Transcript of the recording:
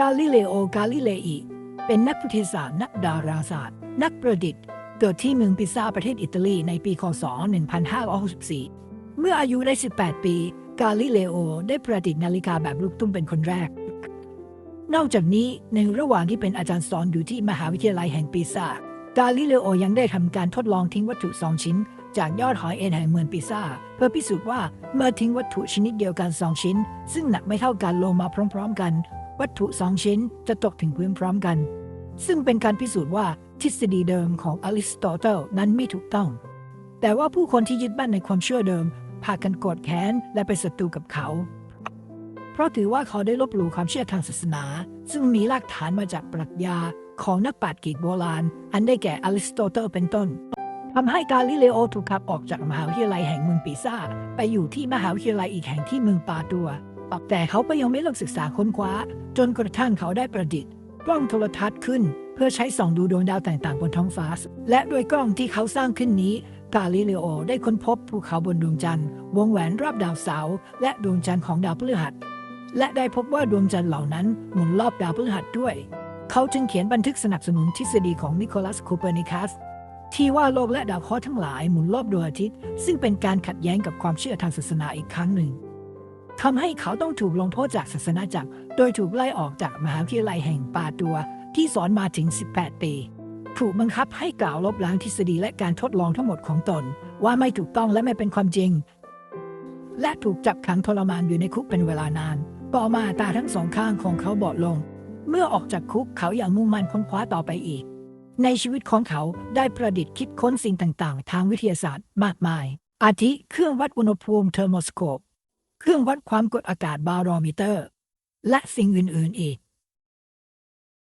กาลิเลโอกาลิเลอีเป็นนักวิทยาศาสตร์ นักดาราศาสตร์ นักประดิษฐ์ เกิดที่เมืองปิซาประเทศอิตาลีในปีคศ 1564 เมื่ออายุได้ 18 ปี กาลิเลโอได้ประดิษฐ์นาฬิกาแบบลูกตุ้มเป็นคนแรก นอกจากนี้ในระหว่างที่เป็นอาจารย์สอนอยู่ที่มหาวิทยาลัยแห่งปิซากาลิเลโอยังได้ทำการทดลองทิ้งวัตถุสองชิ้น จากยอดหอยเอ็นแห่งเมืองปิซาเพื่อพิสูจน์ว่าเมื่อทิ้งวัตถุชนิดเดียวกันสองชิ้น ซึ่งหนักไม่เท่ากันลงมาพร้อม ๆ กัน วัตถุสองชิ้นจะตกถึงพื้นพร้อมกัน ซึ่งเป็นการพิสูจน์ว่าทฤษฎีเดิมของอริสโตเติลนั้นไม่ถูกต้อง แต่ว่าผู้คนที่ยึดมั่นในความเชื่อเดิมพากันโกรธแค้นและเป็นศัตรูกับเขา เพราะถือว่าเขาได้ลบหลู่ความเชื่อทางศาสนา ซึ่งมีรากฐานมาจากปรัชญาของนักปราชญ์กรีกโบราณ อันได้แก่อริสโตเติลเป็นต้น ทำให้กาลิเลโอถูกขับออกจากมหาวิทยาลัยแห่งเมืองปิซาไปอยู่ที่มหาวิทยาลัยอีกแห่งที่เมืองปาดัวแต่เขาก็ยังไม่เลิกศึกษาค้นคว้า จนกระทั่งเขาได้ประดิษฐ์ กล้องโทรทัศน์ขึ้น เพื่อใช้ส่องดูดวงดาวต่างๆบนท้องฟ้า และด้วยกล้องที่เขาสร้างขึ้นนี้ กาลิเลโอได้ค้นพบภูเขาบนดวงจันทร์ วงแหวนรอบดาวเสาร์และดวงจันทร์ของดาวพฤหัส และได้พบว่าดวงจันทร์เหล่านั้นหมุนรอบดาวพฤหัสด้วย เขาจึงเขียนบันทึกสนับสนุนทฤษฎีของนิโคลัสโคเปอร์นิคัส ที่ว่าโลกและดาวเคราะห์ทั้งหลายหมุนรอบดวงอาทิตย์ ซึ่งเป็นการขัดแย้งกับความเชื่อทางศาสนาอีกครั้งหนึ่งทำให้เขาต้องถูกลงโทษจากศาสนาจักร โดยถูกไล่ออกจากมหาวิทยาลัยแห่งปาดัว ที่สอนมาถึง 18 ปี ถูกบังคับให้กล่าวลบล้างทฤษฎีและการทดลองทั้งหมดของตน ว่าไม่ถูกต้องและไม่เป็นความจริง และถูกจับขังทรมานอยู่ในคุกเป็นเวลานาน ต่อมาตาทั้งสองข้างของเขาบอดลง เมื่อออกจากคุกเขาอย่างมุ่งมั่นค้นคว้าต่อไปอีก ในชีวิตของเขาได้ประดิษฐ์คิดค้นสิ่งต่างๆ ทางวิทยาศาสตร์มากมาย อาทิเครื่องวัดอุณหภูมิเทอร์โมสโคป เครื่องวัดความกดอากาศบารอมิเตอร์ และสิ่งอื่น ๆ อีก